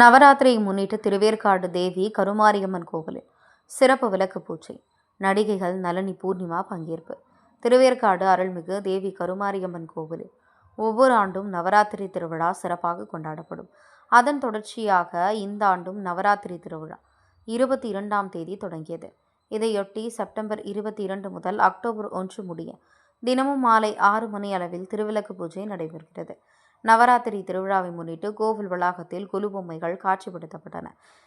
நவராத்திரியை முன்னிட்டு திருவேற்காடு தேவி கருமாரியம்மன் கோவிலில் சிறப்பு விளக்கு பூஜை நடிகைகள் நளினி பூர்ணிமா பங்கேற்பு. திருவேற்காடு அருள்மிகு தேவி கருமாரியம்மன் கோவிலில் ஒவ்வொரு ஆண்டும் நவராத்திரி திருவிழா சிறப்பாக கொண்டாடப்படும். அதன் தொடர்ச்சியாக இந்த ஆண்டும் நவராத்திரி திருவிழா இருபத்தி இரண்டாம் தேதி தொடங்கியது. இதையொட்டி செப்டம்பர் இருபத்தி இரண்டு முதல் அக்டோபர் ஒன்று முடிய தினமும் மாலை ஆறு மணி அளவில் திருவிளக்கு பூஜை நடைபெறுகிறது. நவராத்திரி திருவிழாவை முன்னிட்டு கோவில் வளாகத்தில் கொலு பொம்மைகள் காட்சிப்படுத்தப்பட்டன.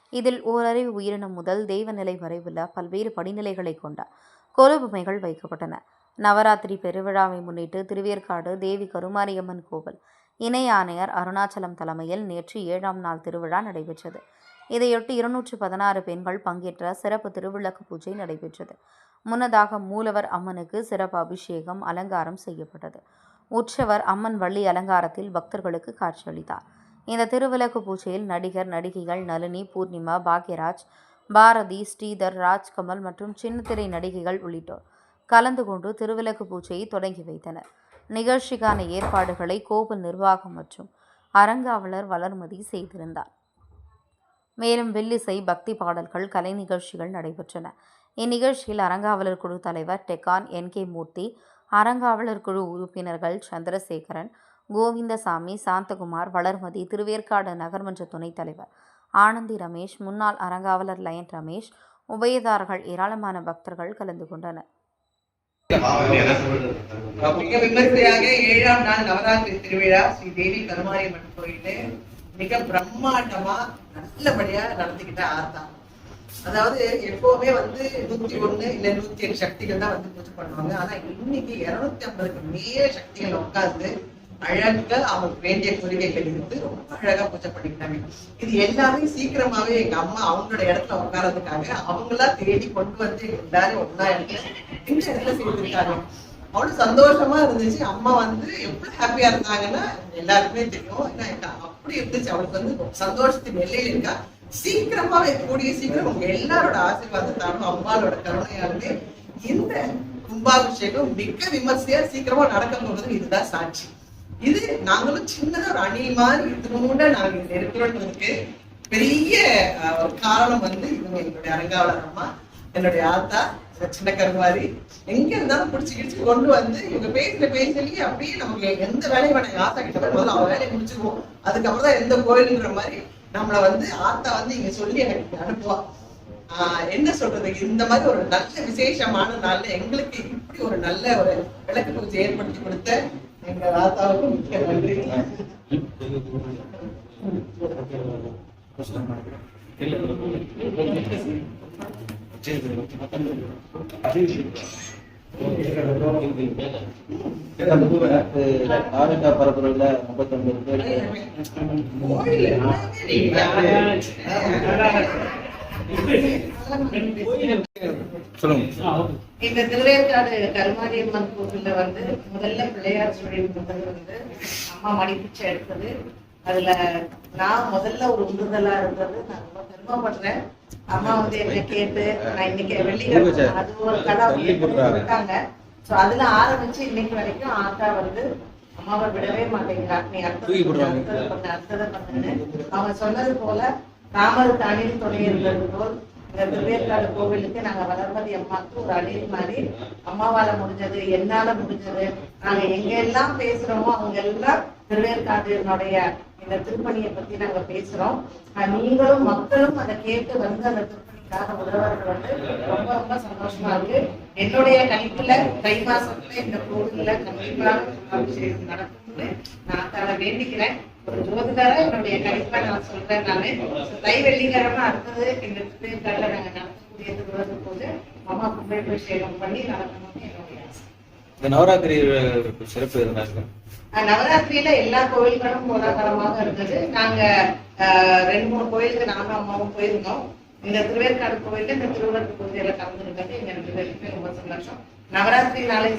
இதில் ஓரறிவு உயிரினம் முதல் தெய்வநிலை வரை உள்ள பல்வேறு படிநிலைகளை கொண்ட கொலு பொம்மைகள் வைக்கப்பட்டன. நவராத்திரி பெருவிழாவை முன்னிட்டு திருவேற்காடு தேவி கருமாரியம்மன் கோவில் இணை ஆணையர் அருணாச்சலம் தலைமையில் நேற்று ஏழாம் நாள் திருவிழா நடைபெற்றது. இதையொட்டி இருநூற்று பதினாறு பெண்கள் பங்கேற்ற சிறப்பு திருவிளக்கு பூஜை நடைபெற்றது. முன்னதாக மூலவர் அம்மனுக்கு சிறப்பு அபிஷேகம் அலங்காரம் செய்யப்பட்டது. உற்சவர் அம்மன் வள்ளி அலங்காரத்தில் பக்தர்களுக்கு காட்சியளித்தார். இந்த திருவிளக்கு பூஜையில் நடிகர் நடிகைகள் நளினி பூர்ணிமா பாக்யராஜ் பாரதி ஸ்ரீதர் ராஜ்கமல் மற்றும் சின்னத்திரை நடிகைகள் உள்ளிட்டோர் கலந்து கொண்டு திருவிளக்கு பூஜையை தொடங்கி வைத்தனர். நிகழ்ச்சிக்கான ஏற்பாடுகளை கோவில் நிர்வாகம் மற்றும் அரங்காவலர் வளர்மதி செய்திருந்தார். மேலும் வில்லிசை பக்தி பாடல்கள் கலை நிகழ்ச்சிகள் நடைபெற்றன. இந்நிகழ்ச்சியில் அரங்காவலர் குழு தலைவர் டெக்கான் என் கே மூர்த்தி அறங்காவலர் குழு உறுப்பினர்கள் சந்திரசேகரன் கோவிந்தசாமி சாந்தகுமார் வளர்மதி திருவேற்காடு நகர்மன்ற துணைத் தலைவர் ஆனந்தி ரமேஷ் முன்னாள் அறங்காவலர் லயன் ரமேஷ் உபயதாரர்கள் ஏராளமான பக்தர்கள் கலந்து கொண்டனர். மிக விமர்சையாக ஏழாம் நாள் நவராத்திரி திருவிழா ஸ்ரீ தேவி கருமாரியம்மன் கோயில மிக பிரம்மாண்டமா நல்லபடியா நடந்துகிட்ட ஆர்த்தா அதாவது எப்பவுமே வந்து நூத்தி ஒண்ணு இல்ல நூத்தி எட்டு சக்திகள் தான் வந்து பூஜை பண்ணுவாங்க. ஆனா இன்னைக்கு இருநூத்தி ஐம்பதுக்கு மேல சக்திகள் உட்கார்ந்து அழகா அவங்களுக்கு வேண்டிய கோரிக்கைகள் இருந்து ரொம்ப அழகா பூஜை பண்ணிக்கிட்டாங்க. இது எல்லாமே சீக்கிரமாவே எங்க அம்மா அவங்களோட இடத்துல உட்காரதுக்காக அவங்களா தேடி கொண்டு வந்து எல்லாரும் ஒன்னா இடத்துல இந்த இடத்துல அவ்வளவு சந்தோஷமா இருந்துச்சு. அம்மா வந்து எவ்வளவு ஹாப்பியா இருந்தாங்கன்னா எல்லாருக்குமே தெரியும். ஏன்னா அப்படி இருந்துச்சு. அவளுக்கு வந்து சந்தோஷத்தின் எல்லையில இருக்கா. சீக்கிரமாவே கூடிய சீக்கிரம் உங்க எல்லாரோட ஆசீர்வாதத்தாலும் அம்மாவோட கருணையாலுமே இந்த கும்பாபிஷேகம் மிக விமர்சையா சீக்கிரமா நடக்க இதுதான் சாட்சி. இது நாங்களும் சின்னதா ஒரு அணி மாதிரி இருக்கணும்னு நாங்க இதுல இருக்கிறோன்றதுக்கு பெரிய ஒரு காரணம் வந்து இவங்க என்னுடைய அரங்காவலர் அம்மா என்னுடைய ஆத்தா சின்ன கருமாரி. எங்க இருந்தாலும் பிடிச்சி கிடிச்சு கொண்டு வந்து இவங்க பேசுற பேசலையே அப்படியே நமக்கு எந்த வேலையும் வேணாம் ஆத்தா கிட்ட போய் முதல்ல அவன் வேலையை முடிச்சுக்குவோம் அதுக்கப்புறம் தான் எந்த கோயில்ன்ற மாதிரி நம்மள வந்து ஆத்தா வந்து இங்க சொல்லி அனுப்புவா. ஆஹ் என்ன சொல்றது? இந்த மாதிரி ஒரு நல்ல விசேஷமான நாள்ல எங்களுக்கு இப்படி ஒரு நல்ல ஒரு விளக்கு பூஜை ஏற்படுத்தி கொடுத்த எங்க ஆத்தாவுக்கு முக்கிய நன்றி. ஆரண்டா முப்பத்தொன்பது பேர் கோயில் எல்லாமே சொல்லுங்க இந்த திருவேற்காடு கருமாரியம்மன் கோவில்ல வந்து முதல்ல பிள்ளையார் சுழி முதல் வந்து அம்மா மடிப்பிச்சை எடுத்தது. அதுல நான் முதல்ல ஒரு உந்துதலா இருந்தது. நான் ரொம்ப பெருமைப்படுறேன். அம்மா வந்து என்ன கேட்டு நான் இன்னைக்கு வெள்ளிக்கிழமை அது ஒரு கடை தள்ளி போடுறாங்க. இருக்காங்க. சோ அதுல ஆரம்பிச்சு இன்னைக்கு வரைக்கும் ஆத்தா வந்து அம்மாவை விடவே மாட்டேங்கிறா. நீ. அடுத்தது பண்ணு அடுத்தது பண்ணுன்னு. அவங்க சொன்னது போல ராமருக்கு அணில் துணை இருந்தது போல் இந்த திருவேற்காடு கோவிலுக்கு நாங்க வளர்மதி அம்மாக்கு ஒரு அணில் மாதிரி அம்மாவால முடிஞ்சது என்னால முடிஞ்சது. நாங்க எங்க எல்லாம் பேசுறோமோ அவங்க எல்லாம் திருவேற்காடுனுடைய இந்த திருப்பணியை பத்தி நாங்க பேசுறோம். நீங்களும் மக்களும் அதை கேட்டு வந்து அந்த திருப்பணிக்காக உதவுறது வந்து ரொம்ப ரொம்ப சந்தோஷமா இருக்கு. என்னுடைய கணிப்புல தை மாசத்துல இந்த கோவில்ல கண்டிப்பா அபிஷேகம் நடக்கும்னு நான் தர வேண்டிக்கிறேன். ஒரு ஜோதிடரா என்னுடைய கணிப்பை நான் சொல்றேன் நானு. தை வெள்ளிக்கிழமை அடுத்தது எங்க திருவேற்காடுல நாங்க நடத்தக்கூடிய திருவது போது அம்மா கும்பாபிஷேகம் பண்ணி நடக்கணும்னு என்னுடைய ஆசை. இந்த நவராத்திரி சிறப்பு எதுனா நவராத்திரியில எல்லா கோயில்களும் கோலாகலமாக இருந்தது. நாங்க ரெண்டு மூணு கோயிலுக்கு நானும் அம்மாவும் போயிருந்தோம். இந்த திருவேற்காடு கோயில்ல இந்த திருவிளக்கு பூஜையில கலந்துருக்கிறது எங்க ரெண்டு பேருக்குமே ரொம்ப சந்தோஷம். நவராத்திரி நாளை